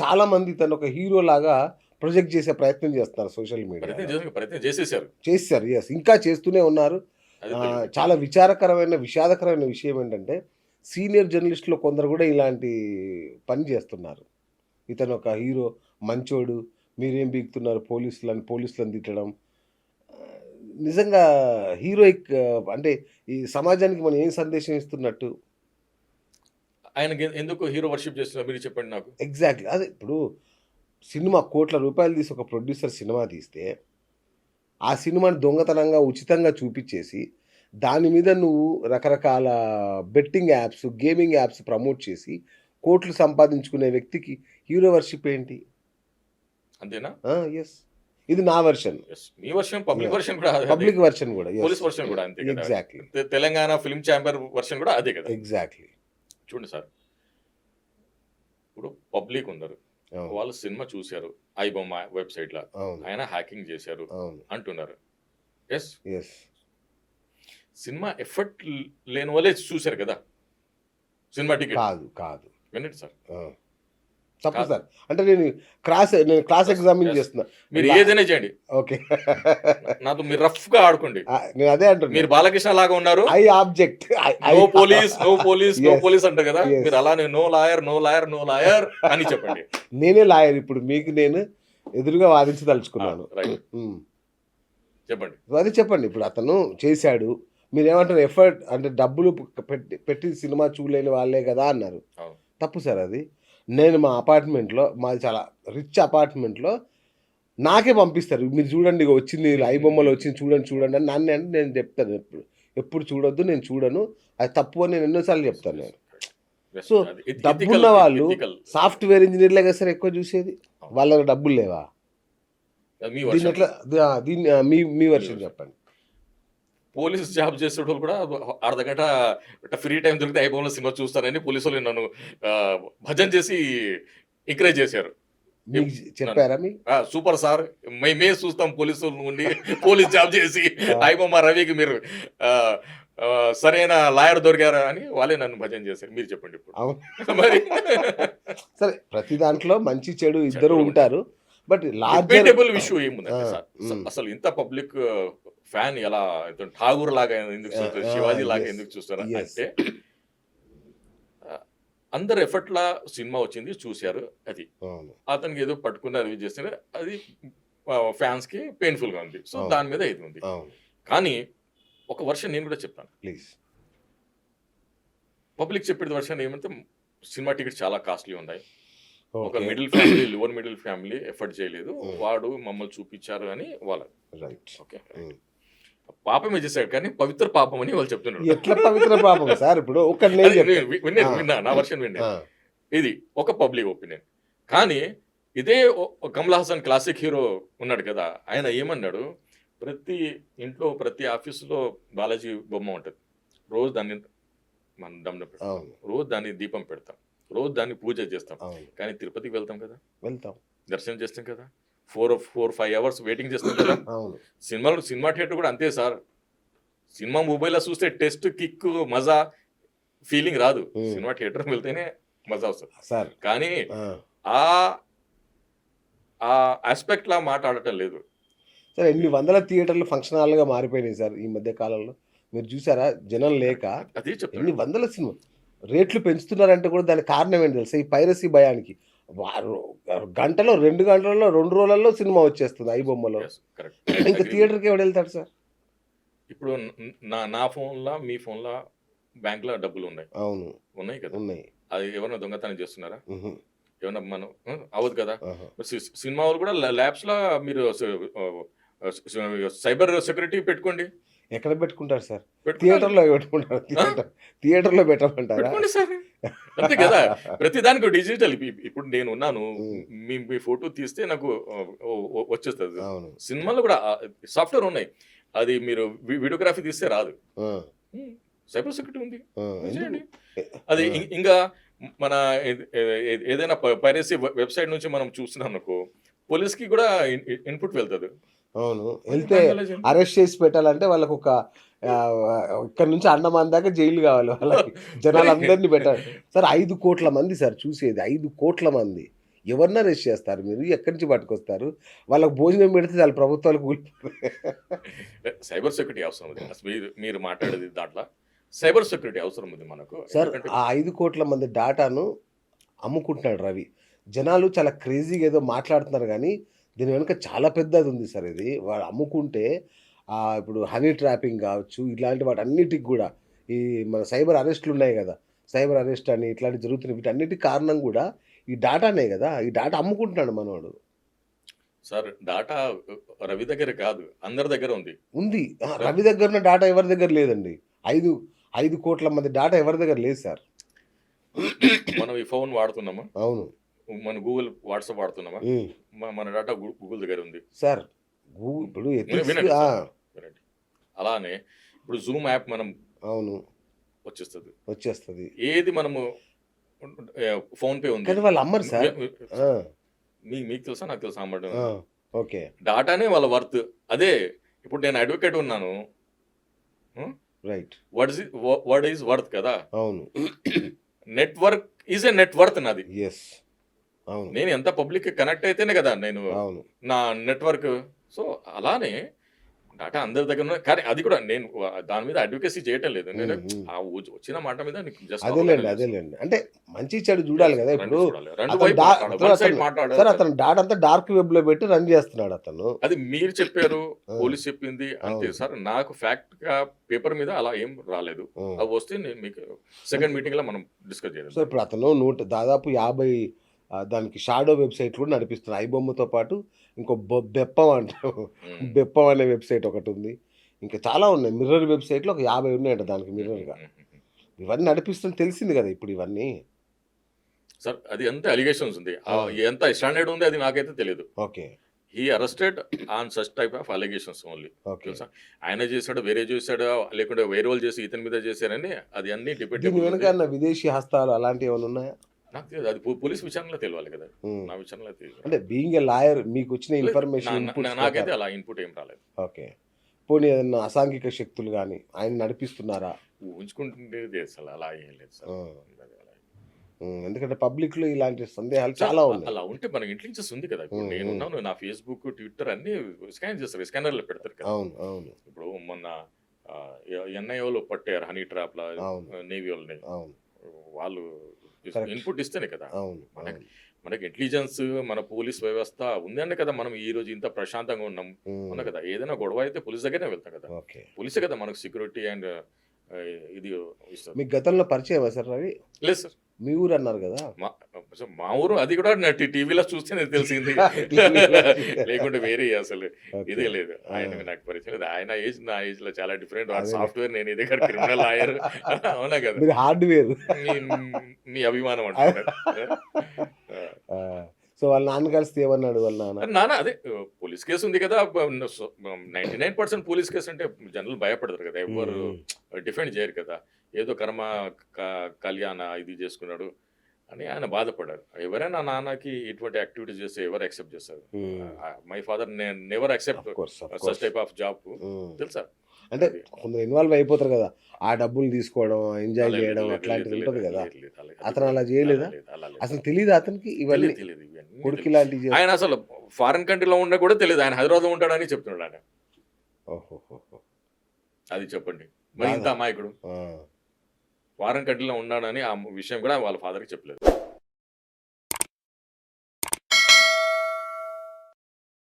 చాలా మంది తను ఒక హీరో లాగా ప్రొజెక్ట్ చేసే ప్రయత్నం చేస్తున్నారు సోషల్ మీడియా ప్రయత్నం చేసేసారు. చేశారు ఎస్ ఇంకా చేస్తూనే ఉన్నారు. చాలా విచారకరమైన విషాదకరమైన విషయం ఏంటంటే సీనియర్ జర్నలిస్టులు కొందరు కూడా ఇలాంటి పని చేస్తున్నారు. ఇతను ఒక హీరో మంచోడు మీరేం బీగుతున్నారు పోలీసులను పోలీసులను తిట్టడం. నిజంగా హీరోయిక్ అంటే ఈ సమాజానికి మనం ఏం సందేశం ఇస్తున్నట్టు ఆయనకి ఎందుకు హీరో వర్షిప్ చేస్తున్నారు మీరు చెప్పండి నాకు. ఎగ్జాక్ట్లీ. అదే ఇప్పుడు సినిమా కోట్ల రూపాయలు తీసి ఒక ప్రొడ్యూసర్ సినిమా తీస్తే ఆ సినిమాని దొంగతనంగా ఉచితంగా చూపించేసి దాని మీద నువ్వు రకరకాల betting apps gaming apps promote చేసి కోట్లు సంపాదించుకునే వ్యక్తికి హీరో వర్షిప్ ఏంటి? అంతేనా? ఎస్ ఇది నా వెర్షన్. మీ వర్షన్ పబ్లిక్. వర్షన్ కూడా. పబ్లిక్ వెర్షన్ కూడా పోలీస్ వర్షన్ కూడా అంతే exactly Telangana film chamber version కూడా అదే కదా. ఎగ్జాక్ట్లీ చూడండి సార్. ఇప్పుడు పబ్లిక్ ఉన్నారు. వాళ్ళు సినిమా చూశారు. ఐబొమ్మ వెబ్సైట్లో ఆయన హ్యాకింగ్ చేశారు అంటున్నారు. ఎస్ సినిమా ఎఫర్ట్ లేని వాళ్ళే చూశారు కదా. Cinema ticket. కాదు కాదు. వినండి సార్. తప్పు. సార్. అంటే నేను క్లాస్ నేను క్లాస్ ఎగ్జామిన్. చేస్తున్నా. మీరు ఏదైనా చేయండి. ఓకే. నాతో మీరు రఫ్గా ఆడుకోండి నేను అదే అంటున్నా. మీరు బాలకృష్ణ లాగా ఉన్నారు. I object no police no police no. Police అంటారు కదా. మీరు అలానే no lawyer no lawyer no lawyer అని చెప్పండి. నేనే లాయర్ ఇప్పుడు. మీకు నేను ఎదురుగా వాదించదలుచుకున్నాను. Ah. ఉమ్. చెప్పండి. అదే చెప్పండి. ఇప్పుడు అతను చేశాడు. మీరు ఏమంటారు ఎఫర్ట్ అంటే డబ్బులు పెట్టి పెట్టి సినిమా చూడలేని వాళ్ళే కదా అన్నారు. తప్పు సార్ అది. నేను మా అపార్ట్మెంట్లో మాది చాలా రిచ్ అపార్ట్మెంట్లో నాకే పంపిస్తారు. మీరు చూడండి ఇగో వచ్చింది ఐ బొమ్మలు వచ్చింది చూడండి చూడండి అని నన్ను అంటే నేను చెప్తాను ఎప్పుడు. ఎప్పుడు చూడొద్దు నేను చూడను. అది తప్పు అని నేను ఎన్నోసార్లు చెప్తాను నేను. ఎథి- డబ్బున్న వాళ్ళు. సాఫ్ట్వేర్ ఇంజనీర్లే కదా సార్ ఎక్కువ చూసేది? వాళ్ళకి డబ్బులు లేవా? వర్షన్. ఎట్లా దీన్ని మీ మీ వర్షన్ చెప్పండి. పోలీస్ జాబ్ చేసే వాళ్ళు కూడా అర్ధ గంట ఫ్రీ టైం దొరికితే ఐబొమ్మలో సినిమా చూస్తారని పోలీసు వాళ్ళు నన్ను భజన చేసి ఎంకరేజ్ చేశారు. చెప్పారా సూపర్ సార్ మేమే చూస్తాం పోలీసుల నుండి పోలీస్ జాబ్ చేసి. ఐబొమ్మ రవికి మీరు సరైన లాయర్ దొరికారా అని వాళ్ళే నన్ను భజన చేశారు. మీరు చెప్పండి ఇప్పుడు. మరి సరే ప్రతి దాంట్లో మంచి చెడు ఇద్దరు ఉంటారు బట్ ఇష్యూ ఆ, సార్? మ్. అసలు ఇంత పబ్లిక్ ఫ్యాన్ ఎలా ఠాగూర్ లాగా ఎందుకు చూస్తారు? శివాజీ లాగా ఎందుకు చూస్తారు. అంటే అందరు ఎఫర్ట్ లా సినిమా వచ్చింది చూశారు అది. అతనికి ఏదో పట్టుకున్నారు ఇది చేస్తున్నారు అది ఫ్యాన్స్కి పెయిన్ఫుల్గా ఉంది. సో. దాని మీద ఇది ఉంది. కానీ ఒక వర్షన్ నేను కూడా చెప్తాను. ప్లీజ్. పబ్లిక్ చెప్పేది వర్షన్ ఏమంటే సినిమా టికెట్ చాలా కాస్ట్లీ ఉన్నాయి. ఒక middle family lower middle family effort చేయలేదు. Mm. వాడు మమ్మల్ని చూపించారు అని వాళ్ళ రైట్ ఓకే. పాపమే చేశాడు కానీ పవిత్ర పాపం అని వాళ్ళు చెప్తున్నారు. ఎట్లా పవిత్ర పాపం? సార్ ఇప్పుడు విన్నాను, ఆ. విన్నా నా వర్షన్ విన్నా ఇది ఒక పబ్లిక్ ఒపీనియన్. కానీ ఇదే కమల్ హాసన్ క్లాసిక్ హీరో ఉన్నాడు కదా ఆయన ఏమన్నాడు? ప్రతి ఇంట్లో ప్రతి ఆఫీసులో బాలాజీ బొమ్మ ఉంటుంది. రోజు దాన్ని మనం దమ్న పెడతాం రోజు దాన్ని దీపం పెడతాం. రోజు దాన్ని పూజ చేస్తాం. కానీ తిరుపతికి వెళ్తాం కదా? వెళ్తాం. దర్శనం చేస్తాం కదా? Four four five hours waiting చేస్తాం కదా. అవును. సినిమాలు సినిమా థియేటర్ కూడా అంతే సార్. సినిమా మొబైల్లో చూస్తే టెస్ట్ కిక్ మజా ఫీలింగ్ రాదు. సినిమా థియేటర్ వెళ్తేనే మజా వస్తుంది. సార్ కానీ ఆ. ఆ ఆస్పెక్ట్ లా మాట్లాడటం లేదు. సార్ ఎన్ని వందల థియేటర్లు ఫంక్షన్ హాల్గా మారిపోయినాయి సార్ ఈ మధ్య కాలంలో. మీరు చూసారా? జనం లేక అదే ఎన్ని వందల సినిమా రేట్లు పెంచుతున్నారంటే కూడా దానికి కారణం ఏంటి తెలుసా? ఈ పైరసీ భయానికి. గంటలో రెండు గంటలలో రెండు రోజులలో సినిమా వచ్చేస్తుంది ఐ బొమ్మలో. ఇంకా థియేటర్కి ఎవడు వెళ్తాడు సార్? ఇప్పుడు న- నా నా ఫోన్ లా మీ ఫోన్ లా బ్యాంక్లో డబ్బులు ఉన్నాయి. అవును. ఉన్నాయి కదా? ఉన్నాయి. అది ఎవరైనా దొంగతనం చేస్తున్నారా? ఏమన్నా మనం అవ్వదు కదా? సినిమా వాళ్ళు కూడా ల్యాబ్స్లో మీరు సైబర్ సెక్యూరిటీ పెట్టుకోండి. ఎక్కడ పెట్టుకుంటారు సార్. థియేటర్లో పెట్టుకుంటారు థియేటర్ థియేటర్లో పెట్టమంటారా? సార్. అంతే కదా. ప్రతి దానికి డిజిటల్. ఇప్పుడు నేను ఉన్నాను. మీ మీ ఫోటో తీస్తే నాకు వచ్చేస్తుంది. సినిమాలో కూడా సాఫ్ట్వేర్ ఉన్నాయి. అది మీరు వీడియోగ్రఫీ తీస్తే రాదు. సైబర్ సెక్యూరిటీ ఉంది. అది ఇంకా మన ఏదైనా పైరసీ వెబ్సైట్ నుంచి మనం చూస్తున్నాం అనుకో పోలీస్కి కూడా ఇన్పుట్ వెళ్తుంది. అవును. వెళ్తే అరెస్ట్ చేసి పెట్టాలంటే వాళ్ళకు ఒక ఇక్కడ నుంచి అండమాన్ దాకా జైలు కావాలి వాళ్ళకి. జనాలు అందరినీ పెట్టాలి. సార్ ఐదు కోట్ల మంది సార్ చూసేది. ఐదు కోట్ల మంది. ఎవరిని అరెస్ట్ చేస్తారు మీరు? ఎక్కడి నుంచి పట్టుకొస్తారు? వాళ్ళకి భోజనం పెడితే చాలా ప్రభుత్వాలకు సైబర్ సెక్యూరిటీ అవసరం ఉంది. మీరు మీరు మాట్లాడేది దాంట్లో. సైబర్ సెక్యూరిటీ అవసరం ఉంది మనకు. సార్ ఆ ఐదు కోట్ల మంది డాటాను అమ్ముకుంటున్నాడు రవి. జనాలు చాలా క్రేజీగా ఏదో మాట్లాడుతున్నారు కానీ దీని వెనుక చాలా పెద్దది ఉంది సార్ ఇది. వాడు అమ్ముకుంటే ఇప్పుడు హనీ ట్రాపింగ్ కావచ్చు ఇలాంటి వాటి అన్నిటికి కూడా ఈ మన సైబర్ అరెస్ట్లు ఉన్నాయి కదా. సైబర్ అరెస్ట్ అని ఇట్లాంటి జరుగుతున్నాయి. వీటన్నిటి కారణం కూడా ఈ డాటానే కదా. ఈ డాటా అమ్ముకుంటున్నాడు మనవాడు. సార్ డాటా రవి దగ్గర కాదు అందరి దగ్గర ఉంది. ఉంది. రవి దగ్గర ఉన్న డాటా ఎవరి దగ్గర లేదండి? ఐదు ఐదు కోట్ల మంది డాటా ఎవరి దగ్గర లేదు సార్. మనం ఈ ఫోన్ వాడుతున్నామా? అవును. మన గూగుల్ వాట్సాప్ వాడుతున్నామా? మన డాటా గూగుల్ దగ్గర ఉంది. సార్ గూగుల్ ఇప్పుడు వినండి అలానే ఇప్పుడు జూమ్ యాప్ మనం అవును. వచ్చేస్తుంది. వచ్చేస్తుంది. ఏది మనము ఫోన్ పే ఉంది. కానీ వాళ్ళు అమ్మరు సార్. ఆ, మీ- మీకు తెలుసా? నాకు తెలుసా అమ్మడం ఓకే. డాటానే వాళ్ళ వర్త్. అదే ఇప్పుడు నేను అడ్వకేట్ ఉన్నాను. Right. What is what is worth కదా? అవును. Network is a net worth నాది. ఎస్. నేను ఎంత పబ్లిక్ కనెక్ట్ అయితేనే కదా నేను నా నెట్వర్క్. సో అలానే డాటా అందరి దగ్గర కానీ అది కూడా నేను దాని మీద అడ్వకేసీ చేయటం లేదు. నేను. ఆ వచ్చిన మాట మీద అదేలేండి అదేలేండి. అంటే మంచి చెడు చూడాలి కదా ఇప్పుడు. సార్ అతను డాటా అంతా డార్క్ వెబ్లో పెట్టి రన్ చేస్తున్నాడు అతను. అది మీరు చెప్పారు. పోలీస్ చెప్పింది అంతే. సార్ నాకు ఫ్యాక్ట్గా పేపర్ మీద అలా ఏం రాలేదు. అవి వస్తే నేను మీకు సెకండ్ మీటింగ్లో మనం డిస్కస్ చేద్దాం సో ఇప్పుడు అతను నూట దాదాపు యాభై దానికి షాడో వెబ్సైట్ కూడా నడిపిస్తున్నాడు ఐబొమ్మతో పాటు ఇంకో బెప్పం అంటారు. బెప్పం అనే వెబ్సైట్ ఒకటి ఉంది. ఇంకా చాలా ఉన్నాయి. మిర్రర్ వెబ్సైట్లో ఒక యాభై ఉన్నాయంట దానికి మిర్రర్గా ఇవన్నీ నడిపిస్తుంది తెలిసింది కదా ఇప్పుడు ఇవన్నీ. సార్ అది ఎంత అలిగేషన్స్ ఉంది. ఎంత స్టాండర్డ్ ఉంది అది నాకైతే తెలియదు okay. He arrested on such type of allegations only okay. తెలుసా? ఆయన చేశాడు వేరే చేశాడు లేకుంటే వేరే వాళ్ళు చేసి ఇతని మీద చేశారని అది అన్ని డిపెండ్ విదేశీ హస్తాలు అలాంటివి ఏమైనా ఉన్నాయా? నాకు తెలియదు అది పోలీస్ విచారణలో తెలియాలి కదా. నా విచారణలో తెలియదు అంటే బీయింగ్ ఏ లాయర్ మీకు వచ్చిన ఇన్ఫర్మేషన్ నాకైతే అలా ఇన్పుట్ ఏం రాలేదు. ఓకే. పోనీ ఏదన్నా అసాంఘిక శక్తులు కానీ ఆయన నడిపిస్తున్నారా? ఊహించుకుంటుండేది అసలు అలా ఏం లేదు సార్. ఎందుకంటే పబ్లిక్లో ఇలాంటి సందేహాలు చాలా ఉన్నాయి. అలా ఉంటే మనకి ఇంటెలిజెన్స్ ఉంది కదా. ఇప్పుడు నేను. ఉన్నాను నా ఫేస్బుక్ ట్విట్టర్ అన్ని స్కాన్ చేస్తారు స్కానర్లో పెడతారు కదా. అవును అవును. ఇప్పుడు మొన్న ఎన్ఐఓలు పట్టారు హనీ ట్రాప్ లా. నేవీ వాళ్ళని. వాళ్ళు. ఇన్పుట్ ఇస్తేనే కదా. మనకి-. మనకి ఇంటెలిజెన్స్ మన పోలీస్ వ్యవస్థ ఉందనే కదా మనం ఈ రోజు ఇంత ప్రశాంతంగా ఉన్నాం. అవునా కదా ఏదైనా గొడవ అయితే పోలీస్ దగ్గరనే వెళ్తాం కదా. పోలీసే కదా మనకు సెక్యూరిటీ అండ్ ఇది ఇస్తారు మీకు గతంలో పరిచయమా సార్ రవి? లేదు సార్. మీ ఊరు అన్నారు కదా? మా ఊరు అది కూడా టీవీలో చూస్తేనే తెలిసింది. లేకుంటే వేరే అసలు. ఇదే లేదు. ఆయన నాకు పరిచయం లేదు. ఆయన ఏజ్ నా ఏజ్లో చాలా డిఫరెంట్. సాఫ్ట్వేర్ నేను ఇది క్రిమినల్ లాయర్ అవునా కదా? హార్డ్వేర్ మీ- మీ అభిమానం అంటారు సో వాళ్ళ నాన్న కలిసి ఏమన్నాడు వాళ్ళ నాన్న? నానా అదే పోలీస్ కేసు ఉంది కదా ninety nine percent police case అంటే జనరల్ భయపడతారు కదా ఎవరు డిఫెండ్ చేయరు కదా. ఏదో కర్మ కళ్యాణ ఇది చేసుకున్నాడు అని ఆయన బాధపడ్డారు. ఎవరైనా నాన్నకి ఇటువంటి యాక్టివిటీస్ చేస్తే ఎవరు యాక్సెప్ట్ చేస్తారు? My father never accept such course. Type of job. తెలుసా? అంటే కొందరు ఇన్వాల్వ్ అయిపోతారు కదా ఆ డబ్బులు తీసుకోవడం ఎంజాయ్ చేయడం అట్లాంటిది ఉంటుంది కదా అతను అలా చేయలేదా? అసలు తెలియదు అతనికి ఇవన్నీ కొడుకు. ఇలాంటివి ఆయన అసలు ఫారెన్ కంట్రీలో ఉన్నా కూడా తెలియదు ఆయన హైదరాబాద్లో ఉంటాడని చెప్తున్నాడు ఆయన. అది చెప్పండి మరి ఇంత. అమాయకుడు. ఫారెన్ కంట్రీలో ఉన్నాడని ఆ విషయం కూడా వాళ్ళ ఫాదర్కి చెప్పలేదు